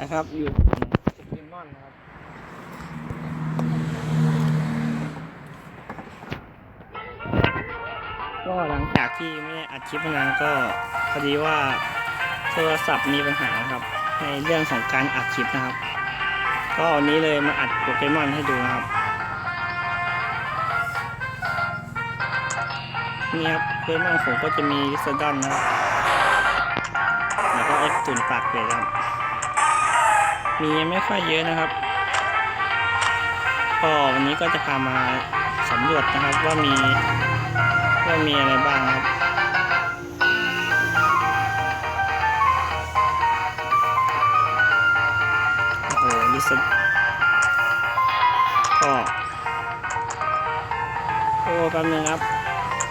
นะครับ อยู่โปเกมอนนะครับก็หลังจากที่ไม่ได้อัดคลิปมานานก็พอดีว่าโทรศัพท์มีปัญหาครับ ในเรื่องของการอัดคลิปนะครับ ก็วันนี้เลยมาอัดโปเกมอนให้ดูนะครับนี่ครับโปเกมอนผมก็จะมีลิซดอนนะครับ แล้วก็เอ็กซ์ตุนปากเปรตครับ มีไม่ค่อยเยอะนะครับก็วันนี้ก็จะพามาสำรวจนะครับว่ามีว่ามีอะไรบ้างครับโอ้โหลิซก็โอ้แป๊บนึงครับ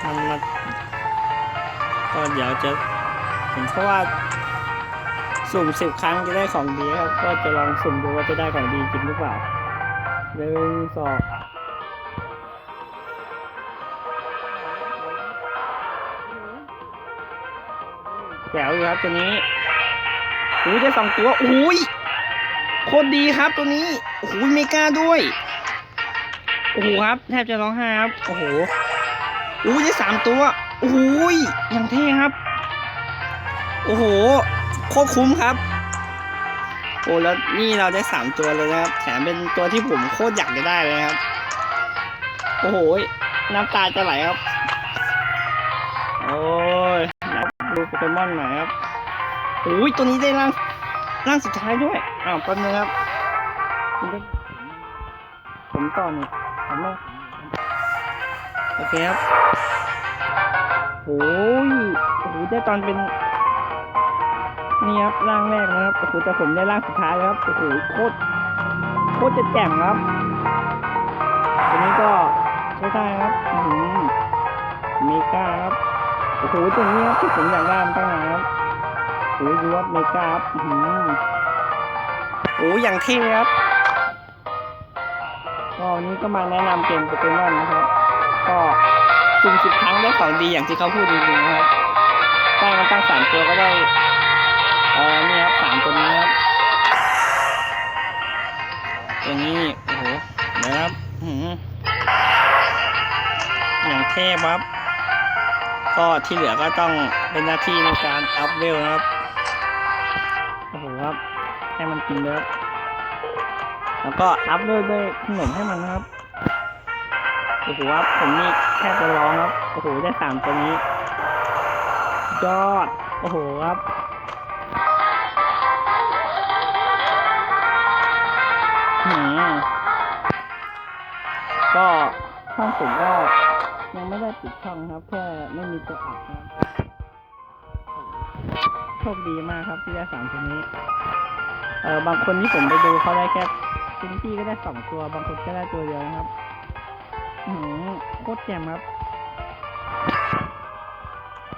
มันมาก็เดี๋ยวจะผมเพราะว่า สุ่มสิบครั้งจะได้ของดีครับ ก็จะลองสุ่มดูว่าจะได้ของดีจริงหรือเปล่าหนึ่งสองแจ๋วอยู่ครับตัวนี้อุ้ยได้สองตัวอุ้ยโคตรดีครับตัวนี้โอ้โหเมกาด้วยโอ้โหครับแทบจะร้องไห้ครับโอ้โหอุ้ยได้สามตัวโอ้โหอย่างเท่ครับ โอ้โห โคตรคุ้มครับ โอ้แล้วนี่เราได้สามตัวเลยนะครับ แถมเป็นตัวที่ผมโคตรอยากจะได้เลยครับ โอ้โห น้ำตาจะไหลครับ โอ้ยนับดูโปเกมอนหน่อยครับโอ้ยตัวนี้ได้ร่างร่างสุดท้ายด้วย อ้าวแป๊บนึงครับ ผมต่อหนึ่งผมไม่โอเคครับโอ้ยโอ้โหได้ตอนเป็น นี่ครับร่างแรกนะครับโอ้โหแต่ผมได้ร่างสุดท้ายแล้วครับโอ้โหโคตรโคตรจะแจ่มครับตัวนี้ก็ใช้ได้ครับอือหือเมกาครับโอ้โหตัวนี้ครับที่ผมอยากได้มันตั้งนานครับโอ้โหดูครับเมกาครับอือหือโอ้ยอย่างเท่ครับก็วันนี้ก็มาแนะนำเกมโปเกมอนนะครับ ก็จุ่มสิบครั้งได้ของดีอย่างที่เขาพูดจริงๆนะครับได้มาตั้งสามตัวก็ได้ ออนี่ครับสามตัวนี้ครับตัวนี้ โอ้โหเดี๋ยวครับหืออย่างเทพครับ ก็ที่เหลือก็ต้องเป็นหน้าที่ในการอัพเวลนะครับ โอ้โหครับ ให้มันกินเลยครับแล้วก็อัพเวลด้วยขนมให้มันนะครับ โอ้โหครับผมนี่แค่จะร้องครับ โอ้โห ได้สามตัวนี้ ยอด โอ้โหครับ ก็ช่องผมก็ยังไม่ได้ปิดช่องครับ แค่ไม่มีตัวอัดนะโชคดีมากครับที่ได้สามตัวนี้ เออบางคนที่ผมไปดูเขาได้แค่ซินที่ก็ได้สองตัว บางคนก็ได้ตัวเดียวนะครับอืมโคตรแจ่มครับ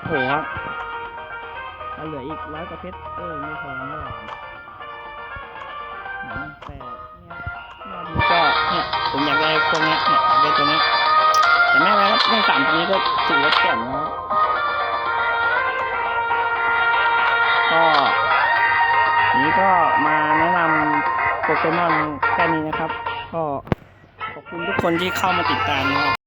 โหครับแลเหลืออีกร้อยกว่าเพชรเออมีของด้วยอื ตรงนี้เนี่ยอยากได้ตรงนี้ แต่ไม่เป็นไรครับได้สามตรงนี้ก็ถือว่าแจ่มแล้วก็นี้ก็มาแนะนำโปเกมอนแค่นี้นะครับ ก็ขอบคุณทุกคนที่เข้ามาติดตามนะครับ